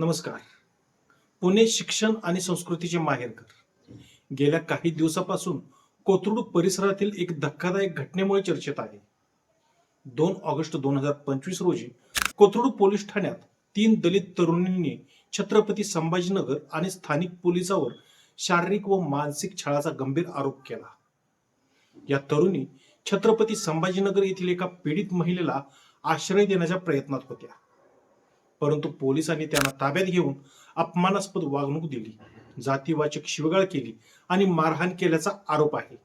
नमस्कार. पुणे शिक्षण आणि संस्कृतीचे माहेरघर गेल्या काही दिवसापासून कोथरूड परिसरातील एक धक्कादायक घटनेमुळे चर्चेत आहे. दोन ऑगस्ट दोन हजार पंचवीस रोजी कोथरूड पोलीस ठाण्यात तीन दलित तरुणींनी छत्रपती संभाजीनगर आणि स्थानिक पोलिसावर शारीरिक व मानसिक छळाचा गंभीर आरोप केला. या तरुणी छत्रपती संभाजीनगर येथील एका पीडित महिलेला आश्रय देण्याच्या प्रयत्नात होत्या. परंतु पोलिसांनी त्यांना ताब्यात घेऊन अपमानास्पद वागणूक दिली. जातीवाचक शिवगाळ केली आणि मारहाण केल्याचा आरोप आहे.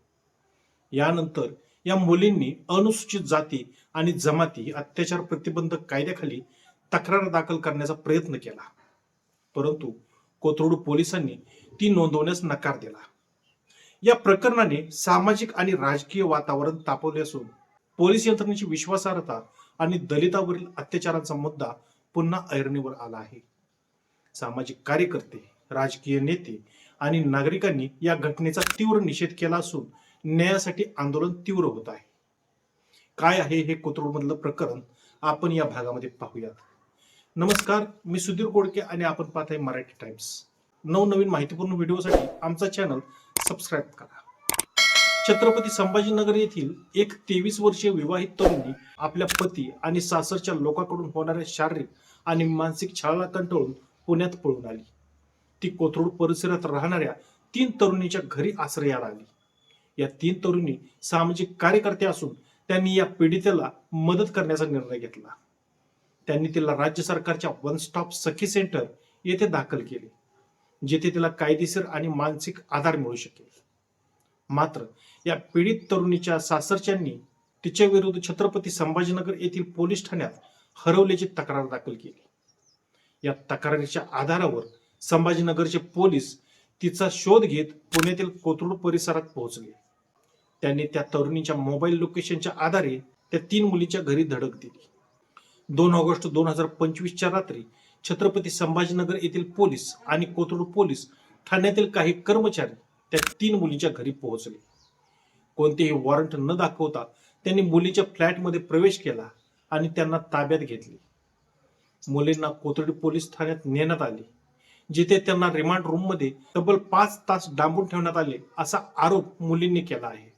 यानंतर या मुलींनी अनुसूचित जाती आणि जमाती अत्याचार प्रतिबंधक कायद्याखाली तक्रार दाखल करण्याचा प्रयत्न केला. परंतु कोथरूड पोलिसांनी ती नोंदवण्यास नकार दिला. या प्रकरणाने सामाजिक आणि राजकीय वातावरण तापवले असून पोलीस यंत्रणेची विश्वासार्हता आणि दलितावरील अत्याचारांचा मुद्दा पुन्हा ऐरणीवर आला आहे. सामाजिक कार्यकर्ते राजकीय नेते आणि नागरिकांनी या घटनेचा तीव्र निषेध केला असून न्यायासाठी आंदोलन तीव्र होत आहे. काय आहे हे कोथरूडमधलं प्रकरण? आपण या भागामध्ये पाहूयात. नमस्कार मी सुधीर गोडके आणि आपण पाहत आहे मराठी टाइम्स. नवनवीन माहितीपूर्ण व्हिडिओसाठी आमचा चॅनल सबस्क्राईब करा. छत्रपती संभाजीनगर येथील एक तेवीस वर्षीय विवाहित तरुणी आपल्या पती आणि सासरच्या लोकांकडून होणाऱ्या शारीरिक आणि मानसिक छळाला कंटाळून पुण्यात पळून आली. ती कोथरूड परिसरात राहणाऱ्या तीन तरुणीच्या घरी आश्रयाला आली. या तीन तरुणी सामाजिक कार्यकर्ते असून त्यांनी या पीडितेला मदत करण्याचा निर्णय घेतला. त्यांनी तिला राज्य सरकारच्या वन स्टॉप सखी सेंटर येथे दाखल केले जेथे तिला कायदेशीर आणि मानसिक आधार मिळू शकेल. मात्र या पीडित तरुणीच्या सासरच्यांनी तिच्या विरुद्ध छत्रपती संभाजीनगर येथील पोलीस ठाण्यात हरवल्याची तक्रार दाखल केली. या तक्रारीच्या आधारावर संभाजीनगरचे पोलीस तिचा शोध घेत पुण्यातील कोथरूड परिसरात पोहोचले. त्यांनी त्या तरुणीच्या मोबाईल लोकेशनच्या आधारे त्या तीन मुलीच्या घरी धडक दिली. दोन ऑगस्ट दोन हजार पंचवीसच्या रात्री छत्रपती संभाजीनगर येथील पोलीस आणि कोथरूड पोलीस ठाण्यातील काही कर्मचारी त्या तीन मुलींच्या घरी पोहोचले. कोणतेही वॉरंट न दाखवता त्यांनी मुलीच्या फ्लॅटमध्ये प्रवेश केला आणि त्यांना ताब्यात घेतले. मुलींना कोथडी पोलीस ठाण्यात नेण्यात आले जिथे त्यांना रिमांड रूममध्ये तब्बल पाच तास डांबून ठेवण्यात आले असा आरोप मुलींनी केला आहे.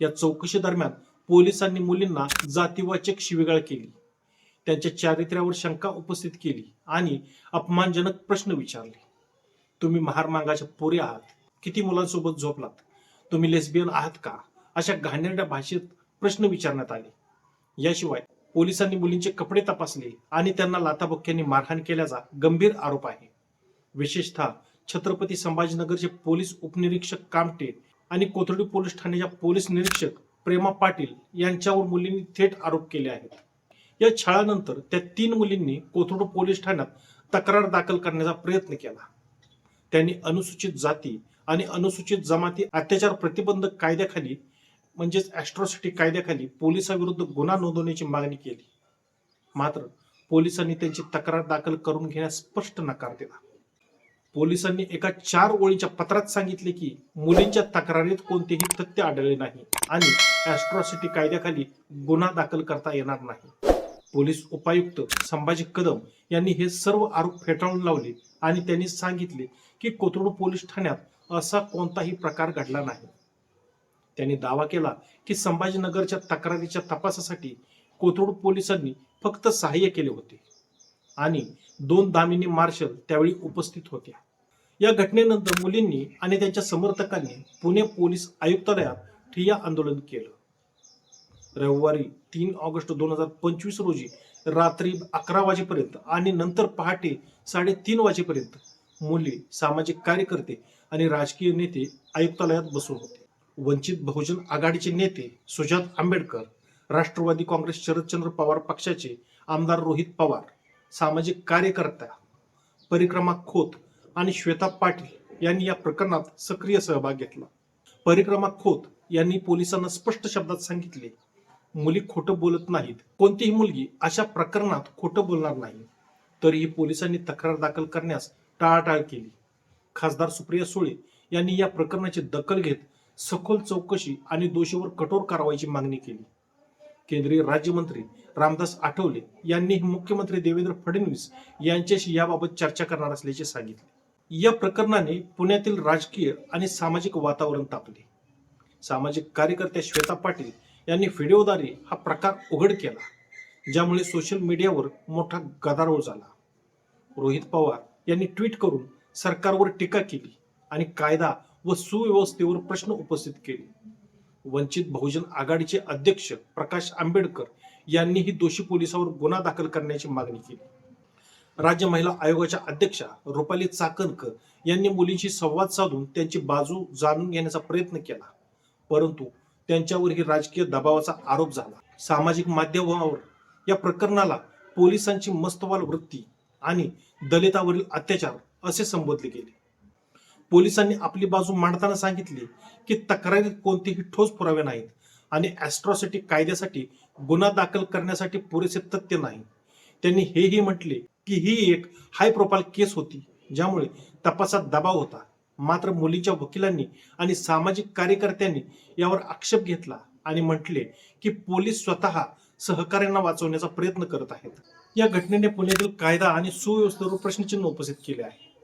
या चौकशी दरम्यान पोलिसांनी मुलींना जातीवाचक शिवीगाळ केली. त्यांच्या चारित्र्यावर शंका उपस्थित केली आणि अपमानजनक प्रश्न विचारले. तुम्ही महारमांगाच्या पोरी आहात. किती मुलांसोबत झोपलात? तुम्ही लेस्बियन आहात का? अशा घाणेरड्या भाषेत प्रश्न विचारण्यात आले. याशिवाय पोलिसांनी मुलींचे कपडे तपासले आणि त्यांना लाथाबुक्क्यांनी मारहाण केल्याचा गंभीर आरोप आहे. विशेषतः छत्रपती संभाजीनगरचे पोलीस उपनिरीक्षक कामटे आणि कोथरडी पोलीस ठाण्याच्या पोलीस निरीक्षक प्रेमा पाटील यांच्यावर मुलींनी थेट आरोप केले आहेत. या छळानंतर त्या तीन मुलींनी कोथरूड पोलीस ठाण्यात तक्रार दाखल करण्याचा प्रयत्न केला. त्यांनी अनुसूचित जाती आणि अनुसूचित जमाती अत्याचार प्रतिबंधक कायद्याखाली म्हणजेच ॲस्ट्रॉसिटी कायद्याखाली पोलिसाविरुद्ध गुन्हा नोंदवण्याची मागणी केली. मात्र पोलिसांनी त्यांची तक्रार दाखल करून घेण्यास स्पष्ट नकार दिला. पोलिसांनी एका चार ओळीच्या पत्रात सांगितले की मुलींच्या तक्रारीत कोणतेही तथ्य आढळले नाही आणि ॲस्ट्रॉसिटी कायद्याखाली गुन्हा दाखल करता येणार नाही. पोलीस उपायुक्त संभाजी कदम यांनी हे सर्व आरोप फेटाळून लावले आणि त्यांनी सांगितले की कोथरूड पोलीस ठाण्यात असा कोणताही प्रकार घडला नाही. त्यांनी दावा केला की संभाजीनगरच्या तक्रारीच्या तपासासाठी कोथरूड पोलिसांनी फक्त सहाय्य केले होते आणि दोन दामिनी मार्शल त्यावेळी उपस्थित होत्या. या घटनेनंतर मुलींनी आणि त्यांच्या समर्थकांनी पुणे पोलीस आयुक्तालयात ठिय्या आंदोलन केलं. रविवारी तीन ऑगस्ट दोन हजार पंचवीस रोजी रात्री अकरा वाजेपर्यंत आणि नंतर पहाटे साडेतीन वाजेपर्यंत मुली सामाजिक कार्यकर्ते आणि राजकीय नेते आयुक्तालयात बसून होते. वंचित बहुजन आघाडीचे नेते सुजात आंबेडकर राष्ट्रवादी काँग्रेस शरदचंद्र पवार पक्षाचे आमदार रोहित पवार सामाजिक कार्यकर्ता परिक्रमा खोत आणि श्वेता पाटील यांनी या प्रकरणात सक्रिय सहभाग घेतला. परिक्रमा खोत यांनी पोलिसांना स्पष्ट शब्दात सांगितले मुली खोटं बोलत नाहीत. कोणतीही मुलगी अशा प्रकरणात खोटं बोलणार नाही. तरीही पोलिसांनी तक्रार दाखल करण्यास टाळाटाळ केली. खासदार सुप्रिया सुळे यांनी या प्रकरणाची दखल घेत सखोल चौकशी आणि दोषीवर कठोर कारवाईची मागणी केली. केंद्रीय राज्यमंत्री रामदास आठवले यांनी मुख्यमंत्री देवेंद्र फडणवीस यांच्याशी याबाबत चर्चा करणार असल्याचे सांगितले. या प्रकरणाने पुण्यातील राजकीय आणि सामाजिक वातावरण तापले. सामाजिक कार्यकर्त्या श्वेता पाटील यांनी व्हिडिओद्वारे हा प्रकार उघड केला ज्यामुळे सोशल मीडियावर मोठा गदारोळ झाला. रोहित पवार यांनी ट्विट करून सरकारवर टीका केली आणि कायदा व सुव्यवस्थेवर प्रश्न उपस्थित केले. वंचित बहुजन आघाडीचे अध्यक्ष प्रकाश आंबेडकर यांनीही दोषी पोलिसावर गुन्हा दाखल करण्याची मागणी केली. राज्य महिला आयोगाच्या अध्यक्षा रुपाली चाकणकर यांनी मुलींशी संवाद साधून त्यांची बाजू जाणून घेण्याचा प्रयत्न केला परंतु त्यांच्यावरही राजकीय दबावाचा आरोप झाला. सामाजिक माध्यमावर या प्रकरणाला पोलिसांची मस्तवाल वृत्ती आणि दलितावरील अत्याचार असे संबोधले गेले. पोलिसांनी आपली बाजू मांडताना सांगितले की तक्रारीत कोणतेही ठोस पुरावे नाहीत आणि ॲस्ट्रॉसिटी कायद्यासाठी गुन्हा दाखल करण्यासाठी पुरेसे तथ्य नाही. त्यांनी हेही म्हटले की ही एक हाय प्रोफाईल केस होती ज्यामुळे तपासात दबाव होता. मात्र मुलीच्या वकिलांनी आणि सामाजिक कार्यकर्त्यांनी यावर आक्षेप घेतला आणि म्हटले की पोलीस स्वतः सहकार्यांना वाचवण्याचा प्रयत्न करत आहेत. या घटनेने पुण्यातील कायदा आणि सुव्यवस्थेवर प्रश्नचिन्ह उपस्थित केले आहे.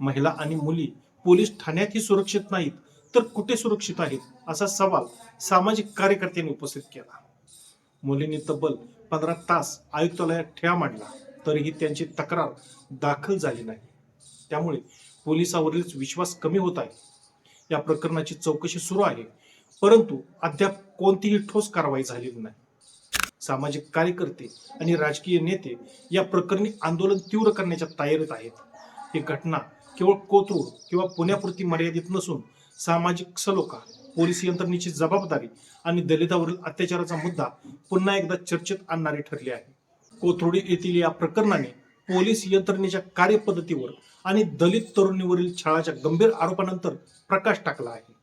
महिला आणि मुली पोलीस ठाण्यातही सुरक्षित नाहीत तर कुठे सुरक्षित आहेत असा सवाल सामाजिक कार्यकर्त्यांनी उपस्थित केला. मुलींनी तब्बल पंधरा तास आयुक्तालयात ठेवा मांडला तरीही त्यांची तक्रार दाखल झाली नाही. त्यामुळे पोलिसावरील विश्वास कमी होत आहे. या प्रकरणाची चौकशी सुरू आहे परंतु अद्याप कोणतीही ठोस कारवाई झालेली नाही. सामाजिक कार्यकर्ते आणि राजकीय नेते या प्रकरणी आंदोलन तीव्र करण्याच्या तयारीत आहेत. ही घटना केवळ कोथरूड किंवा पुण्यापुरती मर्यादित नसून सामाजिक सलोखा पोलीस यंत्रणेची जबाबदारी आणि दलितावरील अत्याचाराचा मुद्दा पुन्हा एकदा चर्चेत आणणारी ठरली आहे. कोथरूड येथील या प्रकरणाने पोलीस यंत्रणेच्या कार्यपद्धतीवर आणि दलित तरुणीवरील छळाच्या गंभीर आरोपानंतर प्रकाश टाकला आहे.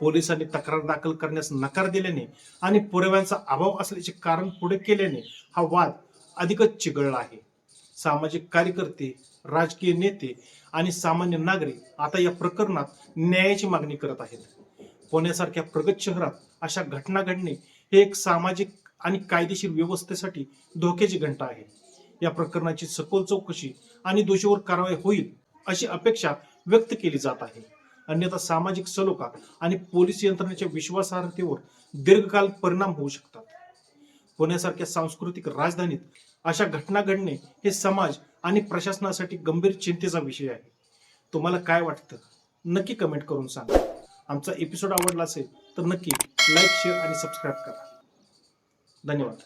पोलिसांनी तक्रार दाखल करण्यास नकार दिल्याने आणि पुराव्यांचा अभाव असल्याचे कारण पुढे केल्याने हा वाद अधिकच चिघळला आहे. सामाजिक कार्यकर्ते राजकीय नेते आणि सामान्य नागरिक आता या प्रकरणात न्यायाची मागणी करत आहेत. पुण्यासारख्या प्रगत शहरात अशा घटना घडणे हे एक सामाजिक आणि कायदेशीर व्यवस्थेसाठी धोक्याची घंटा आहे. या प्रकरणाची सखोल चौकशी आणि दोषीवर कारवाई होईल अशी अपेक्षा व्यक्त केली जात आहे. अन्यथा सामाजिक सलोखा आणि पोलीस यंत्रणेच्या विश्वासार्हतेवर दीर्घकाल परिणाम होऊ शकतात. पुण्यासारख्या सांस्कृतिक राजधानीत अशा घटना घडणे हे समाज आणि प्रशासनासाठी गंभीर चिंतेचा विषय आहे. तुम्हाला काय वाटतं? नक्की कमेंट करून सांगा. आमचा एपिसोड आवडला असेल तर नक्की लाईक शेअर आणि सबस्क्राईब करा. धन्यवाद.